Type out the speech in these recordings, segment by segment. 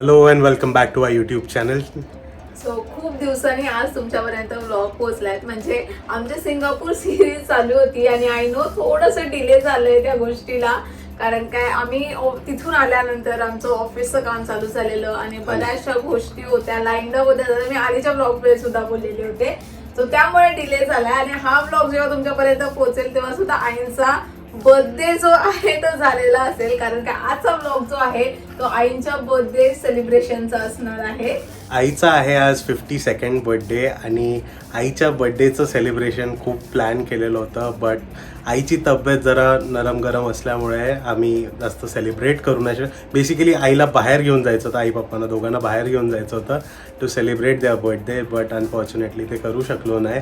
And welcome back to I YouTube channel so खूप दिवसांनी आज तुमच्यापर्यंत व्लॉग पोहोचलाय म्हणजे आमची सिंगापूर सिरीज चालू होती आणि आय नो थोडंसं डिले झालंय त्या गोष्टीला. कारण काय आम्ही तिथून आल्यानंतर आमचं ऑफिसचं काम चालू झालेलं आणि बऱ्याचशा गोष्टी होत्या. लाईन अप होत्या. मी आधीच्या ब्लॉगमध्ये सुद्धा बोललेले होते. सो त्यामुळे डिले झालाय. आणि हा ब्लॉग जेव्हा तुमच्यापर्यंत पोहोचेल तेव्हा सुद्धा आईंचा बर्थडे जो आहे तो झालेला असेल कारण का आजचा ब्लॉग जो आहे तो आईंच्या बर्थडे सेलिब्रेशनचा असणार आहे. आईचा आहे आज फिफ्टी सेकंड बर्थडे आणि आईच्या बर्थडेचं सेलिब्रेशन खूप प्लॅन केलेलं होतं बट आईची तब्येत जरा नरम गरम असल्यामुळे आम्ही जास्त सेलिब्रेट करू नाही शकत. बेसिकली आईला बाहेर घेऊन जायचं होतं आई पप्पांना दोघांना बाहेर घेऊन जायचं होतं टू सेलिब्रेट द्या बर्थडे बट अनफॉर्च्युनेटली ते करू शकलो नाही.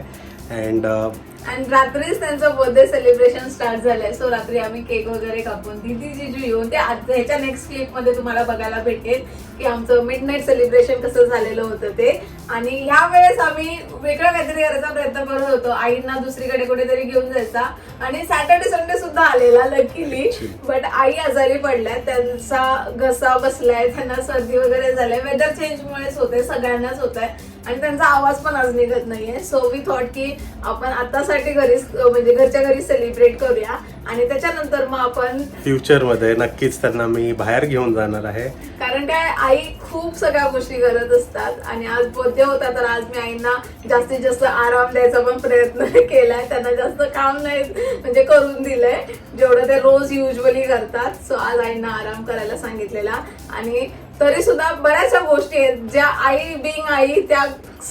अँड अँड uh, रात्रीच त्यांचं बर्थडे सेलिब्रेशन स्टार्ट झालंय. सो रात्री आम्ही केक वगैरे कापून दिदी जिजू येऊन ते आज ह्याच्या नेक्स्ट क्लिपमध्ये तुम्हाला बघायला भेटेल की आमचं मिड नाईट सेलिब्रेशन कसं झालेलं होतं ते. आणि ह्या वेळेस आम्ही वेगळं काहीतरी करायचा प्रयत्न करत होतो. आईंना दुसरीकडे कुठेतरी घेऊन जायचा. आणि सॅटर्डे संडे सुद्धा आलेला लकीली बट आई आजारी पडल्या त्यांचा घसा बसलाय त्यांना सर्दी वगैरे झालंय. वेदर चेंजमुळेच होते सगळ्यांनाच होत आहे आणि त्यांचा आवाज पण आज निघत नाहीये. सो वी थॉट की आपण आतासाठी घरी म्हणजे घरच्या घरी सेलिब्रेट करूया. आणि त्याच्यानंतर मग आपण फ्युचरमध्ये नक्कीच त्यांना मी बाहेर घेऊन जाणार आहे. कारण काय आई खूप सगळ्या गोष्टी करत असतात. आणि आज बर्थडे होता तर आज मी आईंना जास्तीत जास्त आराम द्यायचा पण प्रयत्न केलाय. त्यांना जास्त काम नाही म्हणजे करून दिलंय. जेवढं ते रोज युजली करतात. सो आज आईंना आराम करायला सांगितलेला. आणि तरी सुद्धा बऱ्याचशा गोष्टी आहेत ज्या आई बिंग आई त्या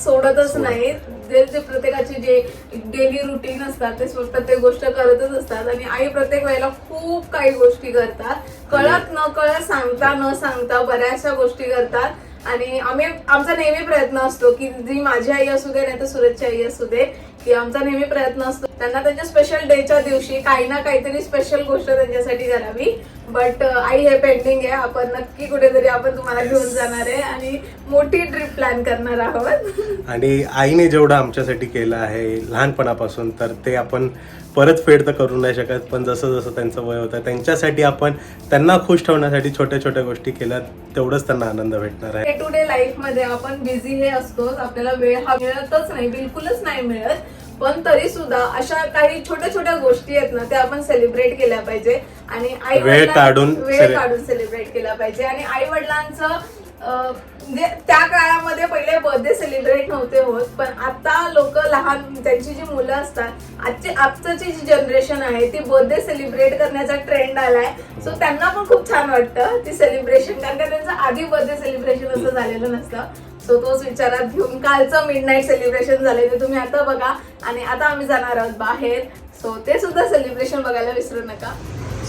सोडतच नाहीत. जे जे प्रत्येकाचे जे डेली रुटीन असतात ते प्रत्येक गोष्ट करतच असतात आणि आई प्रत्येक वेळेला खूप काही गोष्टी करतात. कळत न कळत सांगता न सांगता बऱ्याचशा गोष्टी करतात. आणि आम्ही आमचा नेहमी प्रयत्न असतो की जी माझी आई असू दे नाही तर सुरजची आई असू दे की आमचा नेहमी प्रयत्न असतो त्यांना त्यांच्या स्पेशल डेच्या दिवशी काही ना काहीतरी स्पेशल गोष्ट त्यांच्यासाठी करावी. बट आई हे पेंडिंग आहे. आपण नक्की कुठेतरी आपण तुम्हाला घेऊन जाणार आहे. आणि मोठी ट्रिप प्लॅन करणार आहोत. आणि आईने जेवढं आमच्यासाठी केलं आहे लहानपणापासून तर ते आपण परतफेड तर करू नाही शकत. पण जसं जसं त्यांचं वय होतं त्यांच्यासाठी आपण त्यांना खुश ठेवण्यासाठी छोट्या छोट्या गोष्टी केल्या तेवढंच त्यांना आनंद भेटणार आहे. डे टू डे लाईफमध्ये आपण बिझी हे असतोच. आपल्याला वेळ हा मिळतच नाही. बिलकुलच नाही मिळत. पण तरी सुद्धा अशा काही छोट्या छोट्या गोष्टी आहेत ना त्या आपण सेलिब्रेट केल्या पाहिजे. आणि आई वेळ काढून वेळ काढून सेलिब्रेट केला पाहिजे. आणि आई वडिलांचं म्हणजे त्या काळामध्ये पहिले बर्थडे सेलिब्रेट नव्हते होत पण आता लोक लहान त्यांची जी मुलं असतात आजची आजची जी जनरेशन आहे ती बर्थडे सेलिब्रेट करण्याचा ट्रेंड आलाय. सो त्यांना पण खूप छान वाटतं ती सेलिब्रेशन कारण का त्यांचं आधी बर्थडे सेलिब्रेशन असं झालेलं नसतं. सो तोच विचारात घेऊन कालचं मिड नाईट सेलिब्रेशन झालंय ते तुम्ही आता बघा. आणि आता आम्ही जाणार आहोत बाहेर. सो ते सुद्धा सेलिब्रेशन बघायला विसरू नका.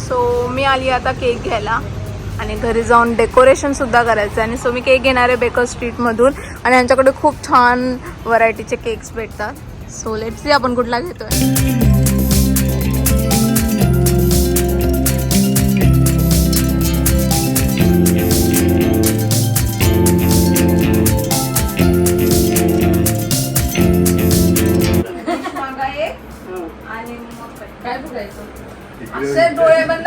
सो मी आली आता केक घ्यायला. आणि घरी जाऊन डेकोरेशन सुद्धा करायचं आहे आणि सो मी केक घेणार आहे बेकर स्ट्रीटमधून आणि यांच्याकडे खूप छान व्हरायटीचे केक्स भेटतात. सो लेट्स सी आपण कुठला घेतोय. आणि मग काय? बघायचं? असे डोळे बंद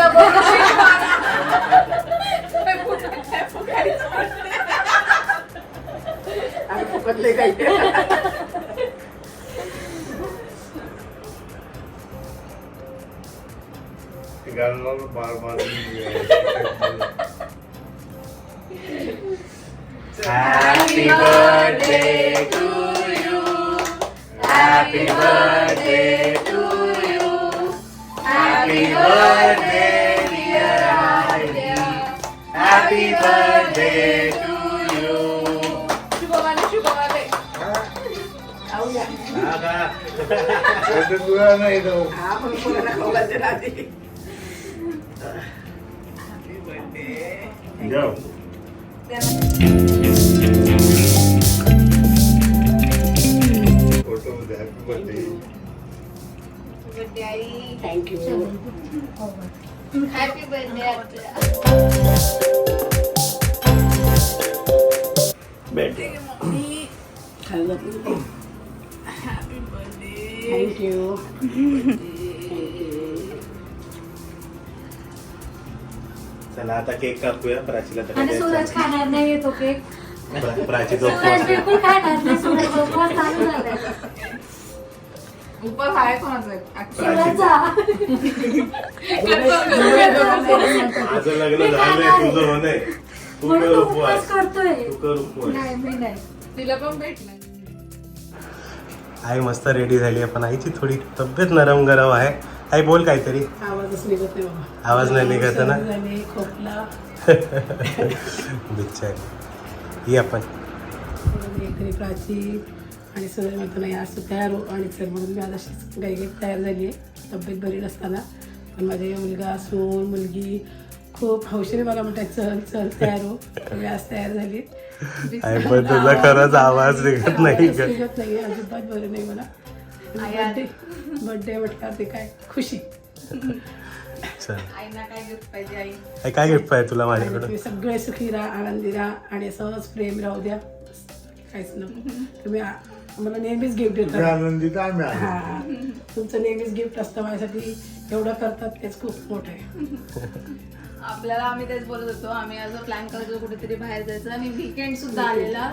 aja ini. Happy birthday to you. Happy birthday to you. Happy birthday dear Happy birthday to you Nagkagura na ito. Habang happy birthday. Thank you. Happy birthday. Thank you चला आता केक कापूया. प्राचीला तर आणि सूरज खाणार नाही येतो केक प्रा- प्राची सूरज झोप बिलकुल खाणार नाही. सूरज उपवास चालू झालाय. उपर हाय कोणाचं? आहे? सूरजचा माझं लग्न झालंय तुझं होणंय तू म्हणून कर तो उपवास. उपवास करतोय. तू कर उपवास. नाही मी नाही. तिला पण भेटलं आई मस्त रेडी झाली आहे. पण आईची थोडी तब्येत नरम गरम आहे. आई बोल काहीतरी. आवाज नाही निघत ना? बिचारी. ही आपण. प्राची आणि सगळे म्हणतो नाही आज तयार हो आणि चल म्हणून मी आज अशीच गाई तयार झाली आहे. तब्येत बरी नसताना. पण माझे मुलगा सून मुलगी खूप हौशीने मला म्हणतात चल चल तयार हो. मी आज तयार झाली आई पण तुझा खरंच आवाज निघत नाही. निघत नाही अजिबात बरं नाही मला. बर्थडे बर्थडे म्हटल्यावर ते काय? खुशी. चल. आईना काय गिफ्ट पाहिजे आई? आई काय गिफ्ट पाहिजे तुला आणि माझ्याकडून? तुम्ही सगळे सुखी राहा आनंदी राहा आणि सहज प्रेम राहू द्या. काहीच नको. तुम्ही आ- मला नेहमीच गिफ्ट तुम्ही देता आनंदीत आम्ही. हा. तुमचं नेहमीच गिफ्ट असतं माझ्यासाठी एवढं करतात तेच खूप मोठं आहे. आपल्याला आम्ही तेच बोलत होतो आम्ही आज प्लॅन करत होतो कुठेतरी बाहेर जायचं आणि विकेंड सुद्धा आलेला.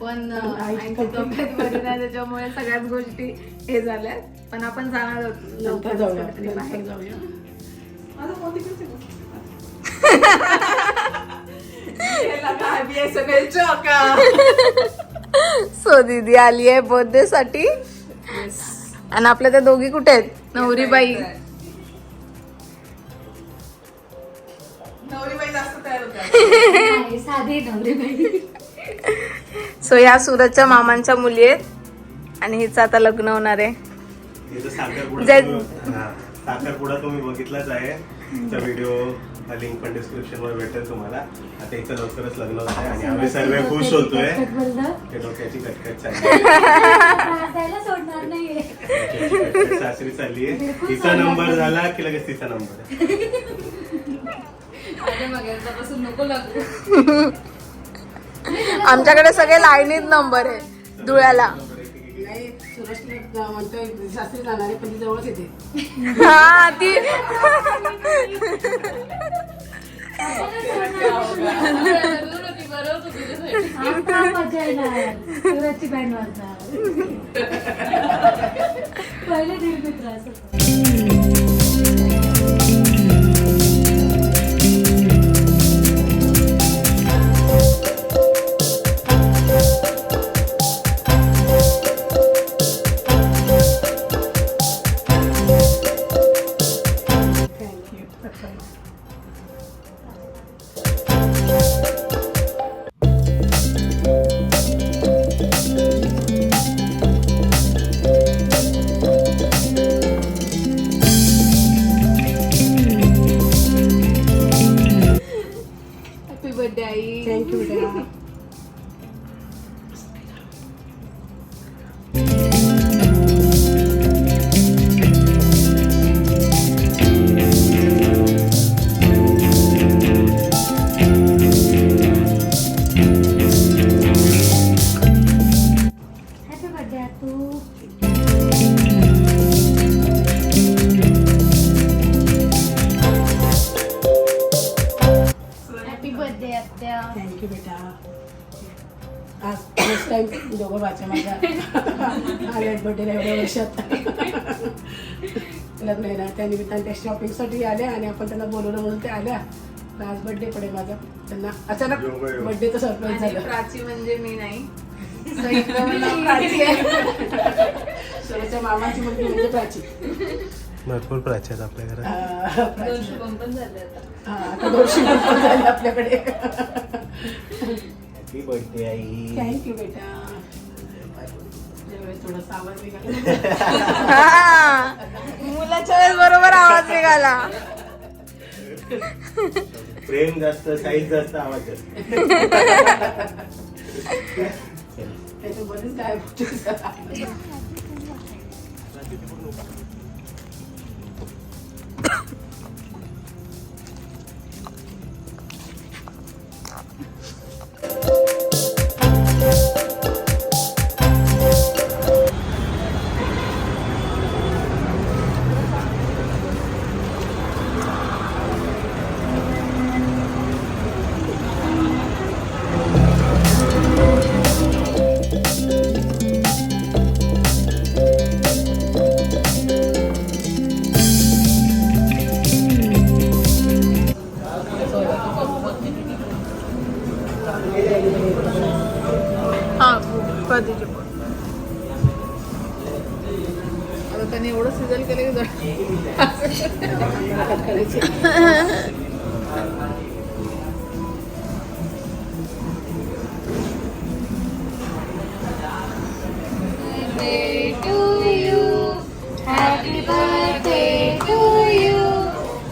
पण अं, आई- आईची तब्येत बरी नाही त्याच्यामुळे सगळ्याच गोष्टी हे झाल्या. पण आपण जाणार होतो नंतर लवकरच जाऊया. कुठेतरी नंतर बाहेर जाऊया सगळे सो दीदी आली आहे बर्थडे साठी. आणि आपल्या त्या दोघी कुठे आहेत? नवरी बाई सो ह्या सुरतच्या मामांच्या मुली आहेत. आणि हिचं आता लग्न होणार आहे. साखरपुडा तुम्ही- बघितलाच आहे. त्या व्हिडिओ लिंक पण डिस्क्रिप्शन वर भेटेल तुम्हाला. आता इथं लवकरच लग्न होत आहे आणि आम्ही सर्व खुश होतोय. ते डोक्याची कटकट चालली सासरी चालली आहे. तिचा नंबर झाला की लगेच तिचा नंबर आमच्याकडे सगळे लाईनीत नंबर आहे धुळ्याला. सुरक्षित म्हणतोय शास्त्री जाणार आहे पण ती जवळच येते हा ती. आता मजा येणार बँड वाजणार पहिले दीड मित्र असं वर्षात लग्न आहे ना त्या निमित्ताने त्या शॉपिंगसाठी आल्या आणि आपण त्यांना बोलवलं म्हणून ते आल्या. तर आज बर्थडे पडेल माझा. त्यांना अचानक योगायोग. बर्थडेचं सरप्राईज आणि झालं. प्राची म्हणजे मी नाही. प्राची आहे. स्वतःच्या मामाची मुलगी म्हणजे प्राची. भरपूर प्राची आहेत आपल्या घरात. हा, प्राची. दोन शुभम पण झाले आता. हा, आता दोनशे रुपये झाले आपल्याकडे. हॅपी बर्थडे आई. थँक्यू बेटा. हा. मुलाच्या वेळेस बरोबर आवाज निघाला. प्रेम जास्त साईज जास्त आवाज जास्त. പതി രൂപ അതൊക്കെ നീ ഇവിടെ സിജൽ കലയിൽ Happy birthday to you.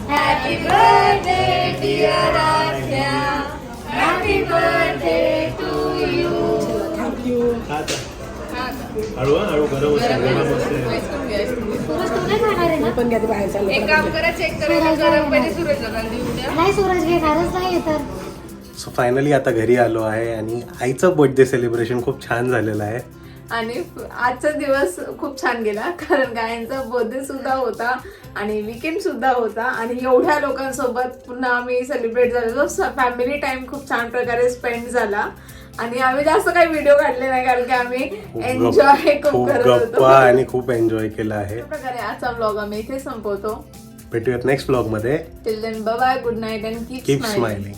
Happy birthday, dear. Happy birthday to you. Thank you हळू हा, हळू गरम असेल गरम असेल आईस्क्रीम घे, आईस्क्रीम घे. सूरज तू नाही खाणार आहे ना पण घ्या ते बाहेर चाललं एक काम करा चेक करा गरम पाहिजे सूरज देऊ द्या नाही सूरज घेणारच नाही तर सो फायनली आता घरी आलो आहे आणि आईचं बर्थडे सेलिब्रेशन खूप छान झालेलं आहे आणि आजचा दिवस खूप छान गेला कारण गायांचा बर्थडे सुद्धा होता आणि विकेंड सुद्धा होता आणि एवढ्या लोकांसोबत पुन्हा आम्ही सेलिब्रेट झालेलो. फॅमिली टाइम खूप छान प्रकारे स्पेंड झाला. आणि आम्ही जास्त काही व्हिडिओ काढले नाही कारण की आम्ही एन्जॉय खूप करत होतो. आणि खूप एन्जॉय केला आहे. प्रकारे आजचा ब्लॉग आम्ही इथे संपवतो. भेटूयात नेक्स्ट ब्लॉगमध्ये. Till then bye good night and keep smiling